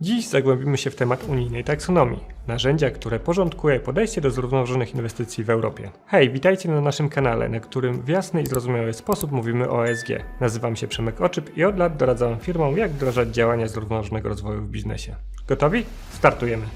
Dziś zagłębimy się w temat unijnej taksonomii, narzędzia, które porządkuje podejście do zrównoważonych inwestycji w Europie. Hej, witajcie na naszym kanale, na którym w jasny i zrozumiały sposób mówimy o ESG. Nazywam się Przemek Oczyp i od lat doradzam firmom, jak wdrażać działania zrównoważonego rozwoju w biznesie. Gotowi? Startujemy!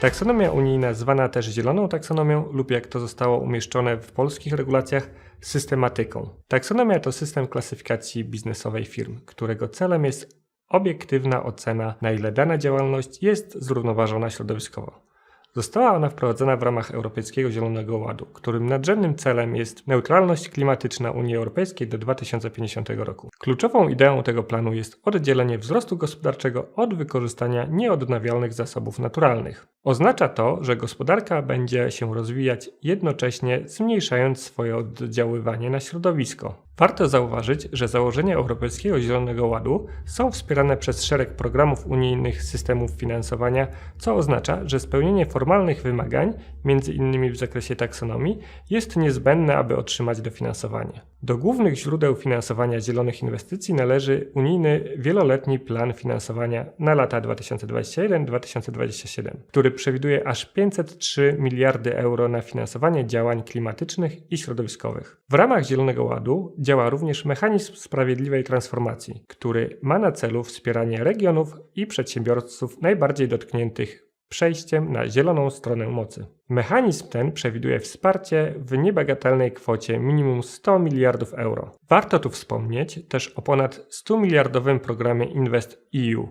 Taksonomia unijna, zwana też zieloną taksonomią lub jak to zostało umieszczone w polskich regulacjach, systematyką. Taksonomia to system klasyfikacji biznesowej firm, którego celem jest obiektywna ocena, na ile dana działalność jest zrównoważona środowiskowo. Została ona wprowadzona w ramach Europejskiego Zielonego Ładu, którym nadrzędnym celem jest neutralność klimatyczna Unii Europejskiej do 2050 roku. Kluczową ideą tego planu jest oddzielenie wzrostu gospodarczego od wykorzystania nieodnawialnych zasobów naturalnych. Oznacza to, że gospodarka będzie się rozwijać jednocześnie zmniejszając swoje oddziaływanie na środowisko. Warto zauważyć, że założenia Europejskiego Zielonego Ładu są wspierane przez szereg programów unijnych systemów finansowania, co oznacza, że spełnienie formalnych wymagań, m.in. w zakresie taksonomii, jest niezbędne, aby otrzymać dofinansowanie. Do głównych źródeł finansowania zielonych inwestycji należy unijny wieloletni plan finansowania na lata 2021-2027, który przewiduje aż 503 miliardy euro na finansowanie działań klimatycznych i środowiskowych. W ramach Zielonego Ładu działa również mechanizm sprawiedliwej transformacji, który ma na celu wspieranie regionów i przedsiębiorców najbardziej dotkniętych przejściem na zieloną stronę mocy. Mechanizm ten przewiduje wsparcie w niebagatelnej kwocie minimum 100 miliardów euro. Warto tu wspomnieć też o ponad 100 miliardowym programie Invest EU,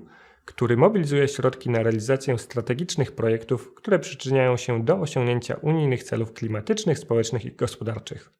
który mobilizuje środki na realizację strategicznych projektów, które przyczyniają się do osiągnięcia unijnych celów klimatycznych, społecznych i gospodarczych.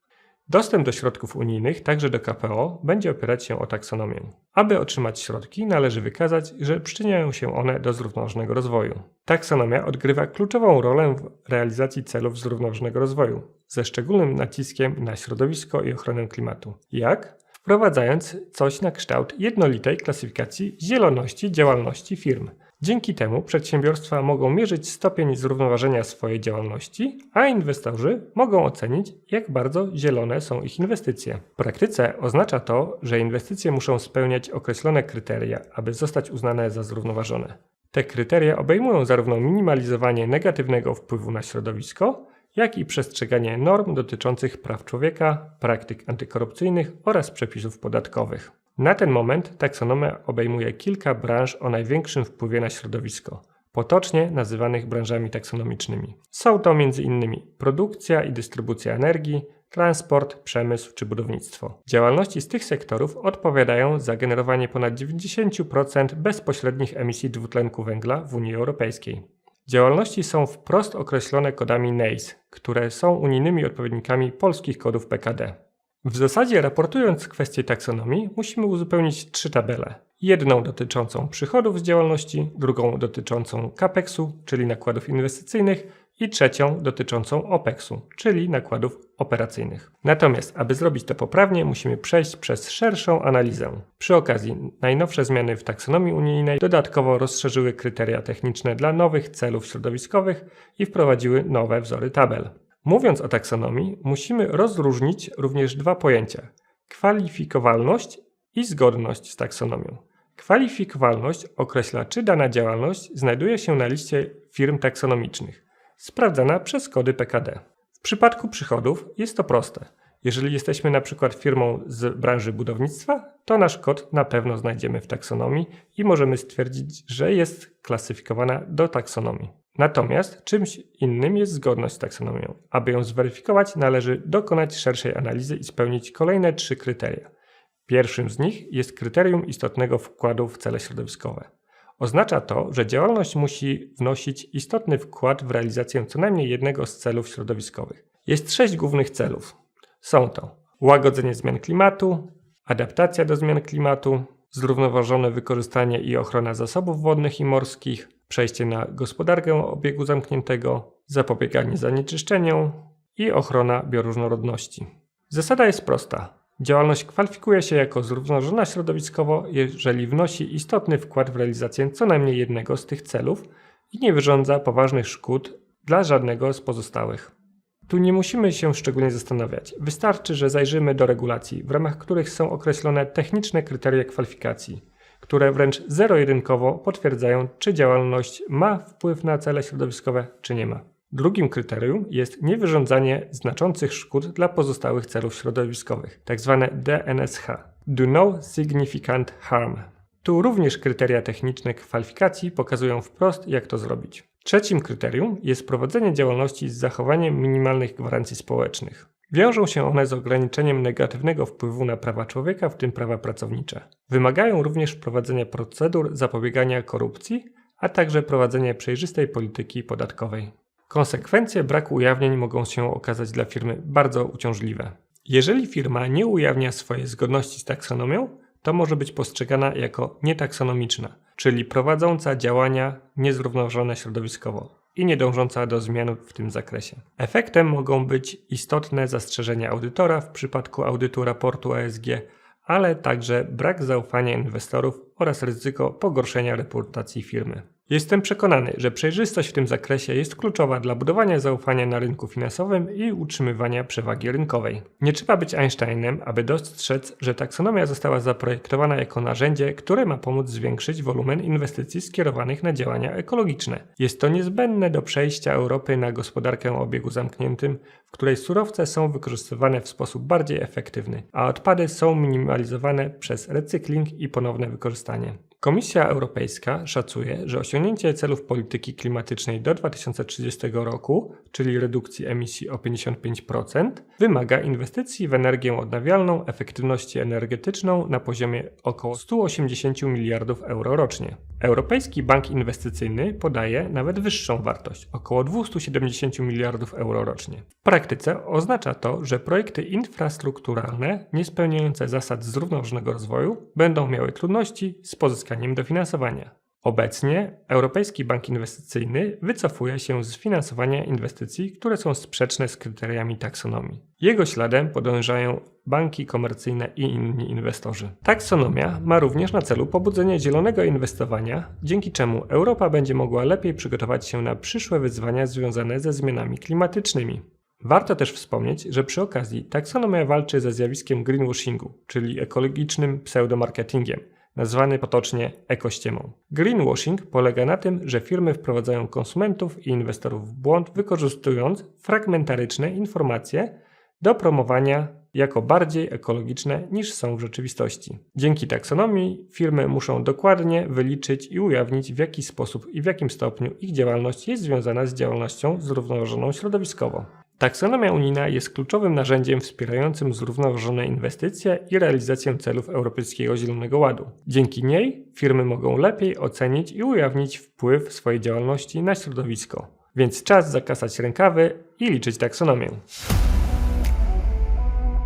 Dostęp do środków unijnych, także do KPO, będzie opierać się o taksonomię. Aby otrzymać środki, należy wykazać, że przyczyniają się one do zrównoważonego rozwoju. Taksonomia odgrywa kluczową rolę w realizacji celów zrównoważonego rozwoju, ze szczególnym naciskiem na środowisko i ochronę klimatu. Jak? Wprowadzając coś na kształt jednolitej klasyfikacji zieloności działalności firm. Dzięki temu przedsiębiorstwa mogą mierzyć stopień zrównoważenia swojej działalności, a inwestorzy mogą ocenić, jak bardzo zielone są ich inwestycje. W praktyce oznacza to, że inwestycje muszą spełniać określone kryteria, aby zostać uznane za zrównoważone. Te kryteria obejmują zarówno minimalizowanie negatywnego wpływu na środowisko, jak i przestrzeganie norm dotyczących praw człowieka, praktyk antykorupcyjnych oraz przepisów podatkowych. Na ten moment taksonomia obejmuje kilka branż o największym wpływie na środowisko, potocznie nazywanych branżami taksonomicznymi. Są to m.in. produkcja i dystrybucja energii, transport, przemysł czy budownictwo. Działalności z tych sektorów odpowiadają za generowanie ponad 90% bezpośrednich emisji dwutlenku węgla w Unii Europejskiej. Działalności są wprost określone kodami NACE, które są unijnymi odpowiednikami polskich kodów PKD. W zasadzie raportując kwestie taksonomii, musimy uzupełnić trzy tabele. Jedną dotyczącą przychodów z działalności, drugą dotyczącą CAPEX-u, czyli nakładów inwestycyjnych i trzecią dotyczącą OPEX-u, czyli nakładów operacyjnych. Natomiast, aby zrobić to poprawnie, musimy przejść przez szerszą analizę. Przy okazji, najnowsze zmiany w taksonomii unijnej dodatkowo rozszerzyły kryteria techniczne dla nowych celów środowiskowych i wprowadziły nowe wzory tabel. Mówiąc o taksonomii, musimy rozróżnić również dwa pojęcia: kwalifikowalność i zgodność z taksonomią. Kwalifikowalność określa, czy dana działalność znajduje się na liście firm taksonomicznych, sprawdzana przez kody PKD. W przypadku przychodów jest to proste. Jeżeli jesteśmy na przykład firmą z branży budownictwa, to nasz kod na pewno znajdziemy w taksonomii i możemy stwierdzić, że jest klasyfikowana do taksonomii. Natomiast czymś innym jest zgodność z taksonomią. Aby ją zweryfikować, należy dokonać szerszej analizy i spełnić kolejne trzy kryteria. Pierwszym z nich jest kryterium istotnego wkładu w cele środowiskowe. Oznacza to, że działalność musi wnosić istotny wkład w realizację co najmniej jednego z celów środowiskowych. Jest sześć głównych celów. Są to łagodzenie zmian klimatu, adaptacja do zmian klimatu, zrównoważone wykorzystanie i ochrona zasobów wodnych i morskich, przejście na gospodarkę obiegu zamkniętego, zapobieganie zanieczyszczeniom i ochrona bioróżnorodności. Zasada jest prosta. Działalność kwalifikuje się jako zrównoważona środowiskowo, jeżeli wnosi istotny wkład w realizację co najmniej jednego z tych celów i nie wyrządza poważnych szkód dla żadnego z pozostałych. Tu nie musimy się szczególnie zastanawiać. Wystarczy, że zajrzymy do regulacji, w ramach których są określone techniczne kryteria kwalifikacji, które wręcz zero-jedynkowo potwierdzają, czy działalność ma wpływ na cele środowiskowe, czy nie ma. Drugim kryterium jest niewyrządzanie znaczących szkód dla pozostałych celów środowiskowych, tzw. DNSH Do No Significant Harm. Tu również kryteria techniczne kwalifikacji pokazują wprost, jak to zrobić. Trzecim kryterium jest prowadzenie działalności z zachowaniem minimalnych gwarancji społecznych. Wiążą się one z ograniczeniem negatywnego wpływu na prawa człowieka, w tym prawa pracownicze. Wymagają również wprowadzenia procedur zapobiegania korupcji, a także prowadzenia przejrzystej polityki podatkowej. Konsekwencje braku ujawnień mogą się okazać dla firmy bardzo uciążliwe. Jeżeli firma nie ujawnia swojej zgodności z taksonomią, to może być postrzegana jako nietaksonomiczna, czyli prowadząca działania niezrównoważone środowiskowo i nie dążąca do zmian w tym zakresie. Efektem mogą być istotne zastrzeżenia audytora w przypadku audytu raportu ASG, ale także brak zaufania inwestorów oraz ryzyko pogorszenia reputacji firmy. Jestem przekonany, że przejrzystość w tym zakresie jest kluczowa dla budowania zaufania na rynku finansowym i utrzymywania przewagi rynkowej. Nie trzeba być Einsteinem, aby dostrzec, że taksonomia została zaprojektowana jako narzędzie, które ma pomóc zwiększyć wolumen inwestycji skierowanych na działania ekologiczne. Jest to niezbędne do przejścia Europy na gospodarkę o obiegu zamkniętym, w której surowce są wykorzystywane w sposób bardziej efektywny, a odpady są minimalizowane przez recykling i ponowne wykorzystanie. Komisja Europejska szacuje, że osiągnięcie celów polityki klimatycznej do 2030 roku, czyli redukcji emisji o 55%, wymaga inwestycji w energię odnawialną, efektywność energetyczną na poziomie około 180 miliardów euro rocznie. Europejski Bank Inwestycyjny podaje nawet wyższą wartość około 270 miliardów euro rocznie. W praktyce oznacza to, że projekty infrastrukturalne niespełniające zasad zrównoważonego rozwoju będą miały trudności z pozyskaniem dofinansowania. Obecnie Europejski Bank Inwestycyjny wycofuje się z finansowania inwestycji, które są sprzeczne z kryteriami taksonomii. Jego śladem podążają banki komercyjne i inni inwestorzy. Taksonomia ma również na celu pobudzenie zielonego inwestowania, dzięki czemu Europa będzie mogła lepiej przygotować się na przyszłe wyzwania związane ze zmianami klimatycznymi. Warto też wspomnieć, że przy okazji taksonomia walczy ze zjawiskiem greenwashingu, czyli ekologicznym pseudomarketingiem nazwany potocznie ekościemą. Greenwashing polega na tym, że firmy wprowadzają konsumentów i inwestorów w błąd, wykorzystując fragmentaryczne informacje do promowania jako bardziej ekologiczne niż są w rzeczywistości. Dzięki taksonomii firmy muszą dokładnie wyliczyć i ujawnić w jaki sposób i w jakim stopniu ich działalność jest związana z działalnością zrównoważoną środowiskowo. Taksonomia unijna jest kluczowym narzędziem wspierającym zrównoważone inwestycje i realizację celów Europejskiego Zielonego Ładu. Dzięki niej firmy mogą lepiej ocenić i ujawnić wpływ swojej działalności na środowisko. Więc czas zakasać rękawy i liczyć taksonomię.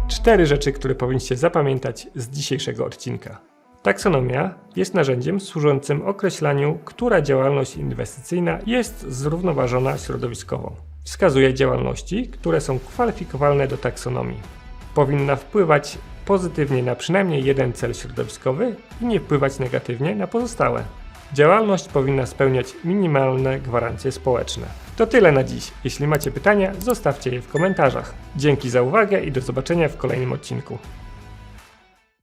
Cztery rzeczy, które powinniście zapamiętać z dzisiejszego odcinka. Taksonomia jest narzędziem służącym określaniu, która działalność inwestycyjna jest zrównoważona środowiskowo. Wskazuje działalności, które są kwalifikowalne do taksonomii. Powinna wpływać pozytywnie na przynajmniej jeden cel środowiskowy i nie wpływać negatywnie na pozostałe. Działalność powinna spełniać minimalne gwarancje społeczne. To tyle na dziś. Jeśli macie pytania, zostawcie je w komentarzach. Dzięki za uwagę i do zobaczenia w kolejnym odcinku.